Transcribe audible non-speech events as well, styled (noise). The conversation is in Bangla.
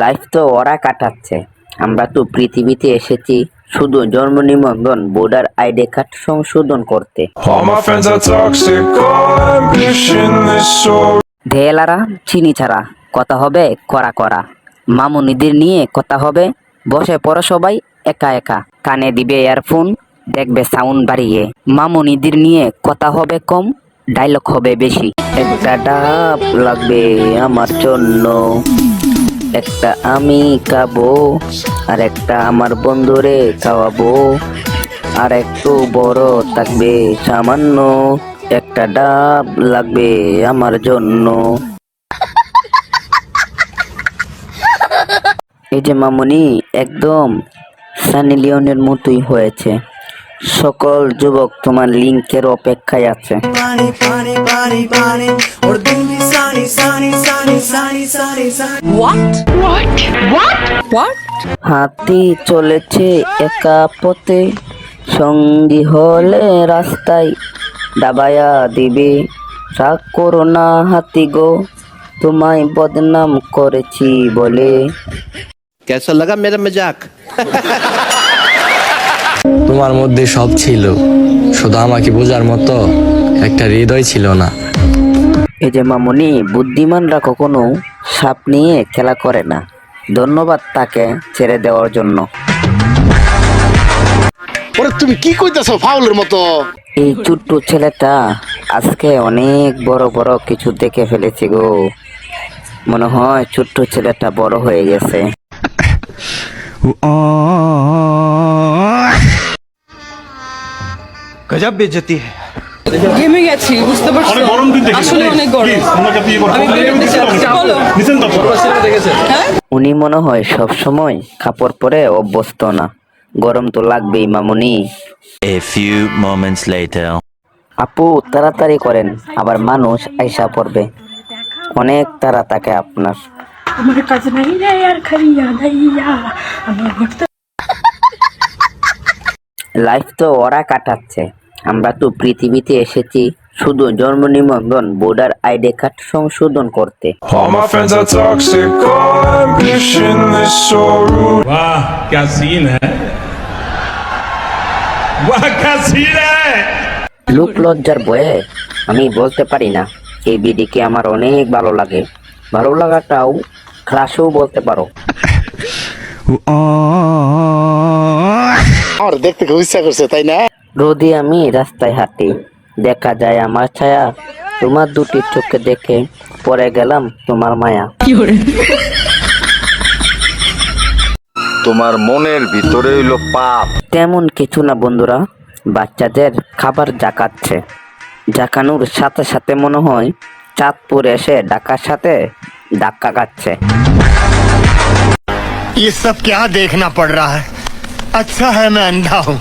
লাইফ তো ওরা কাটাচ্ছে। আমরা তো পৃথিবীতে এসেছি শুধু জন্ম নিবন্ধন ভোটার আইডি কার্ড সংশোধন করতে। ঢেলারা চিনি ছাড়া কথা হবে করা করা মামুনিদের নিয়ে কথা হবে বসে পড়ো সবাই একা একা। কানে দিবে ইয়ারফোন দেখবে সাউন্ড বাড়িয়ে। মামুনিদের নিয়ে কথা হবে কম ডায়লগ হবে বেশি। একটা ডাব লাগবে আমার জন্য। একটা আমি খাব, আর একটা আমার বন্ধুরে খাওয়াবো। আর একটু বড় থাকবে, সামান্য একটা ডাব লাগবে আমার জন্য। এই যে মামুনি, একদম সানি লিওনের মতোই হয়েছে। সকল যুবক তোমার লিঙ্কের অপেক্ষায় আছে। হাতি চলেছে একা পথে সঙ্গী হলে রাস্তায় ডাবায়া দিবে। রাগ করো না হাতি গো তোমায় বদনাম করেছি বলে। কেসা লাগা মেরে মজাক? তোমার মধ্যে সব ছিল শুধু আমাকে বোঝার মতো একটা হৃদয় ছিল না। এই যে মামনি বুদ্ধিমানরা কখনো সাপ নিয়ে খেলা করে না। ধন্যবাদ তাকে ছেড়ে দেওয়ার জন্য। ওরে তুমি কি কইতেছো ফাউলের মতো? এই ছোট্ট ছেলেটা আজকে অনেক বড় বড় কিছু দেখে ফেলেছি গো। মনে হয় ছোট্ট ছেলেটা বড় হয়ে গেছে। গেমে গেছি বুঝতে পারছ? আসলে অনেক গরম। আমি বেরোতে চাচ্ছি বলো। উনি মনে হয় সব সময় কাপড় পরে অভ্যস্ত না। গরম তো লাগবেই মামুনি। A few moments later. আপু তাড়াতাড়ি করেন আবার মানুষ আইসা পড়বে। অনেক তাড়া থাকে আপনার। আমার কাছে নাই রে আর আমার লাইফ তো ওরা কাটাচ্ছে। আমরা তো পৃথিবীতে এসেছি শুধু জন্ম নিবন্ধন বোর্ডার আইডি কার্ড সংশোধন করতে। লোক লজ্জার বয়ে আমি বলতে পারি না এই বিডিকে আমার অনেক ভালো লাগে। ভালো লাগাটাও ক্লাসেও বলতে পারো। (laughs) আর দেখতে খুব ইচ্ছা করছে তাই না? রোদে আমি রাস্তায় হাঁটি দেখা যায় আমার ছায়া তোমার দুটি চোখে দেখে পরে গেলাম তোমার মায়া তোমার মনের ভিতরে হইলো পাপ তেমন কিছু না বন্ধুরা বাচ্চাদের খাবার জাকাচ্ছে জাকানোর সাথে সাথে মনে হয় চাঁদপুর এসে ডাকার সাথে ধাক্কা খাচ্ছে ये सब क्या देखना पड़ रहा है अच्छा है मैं अंधा हूँ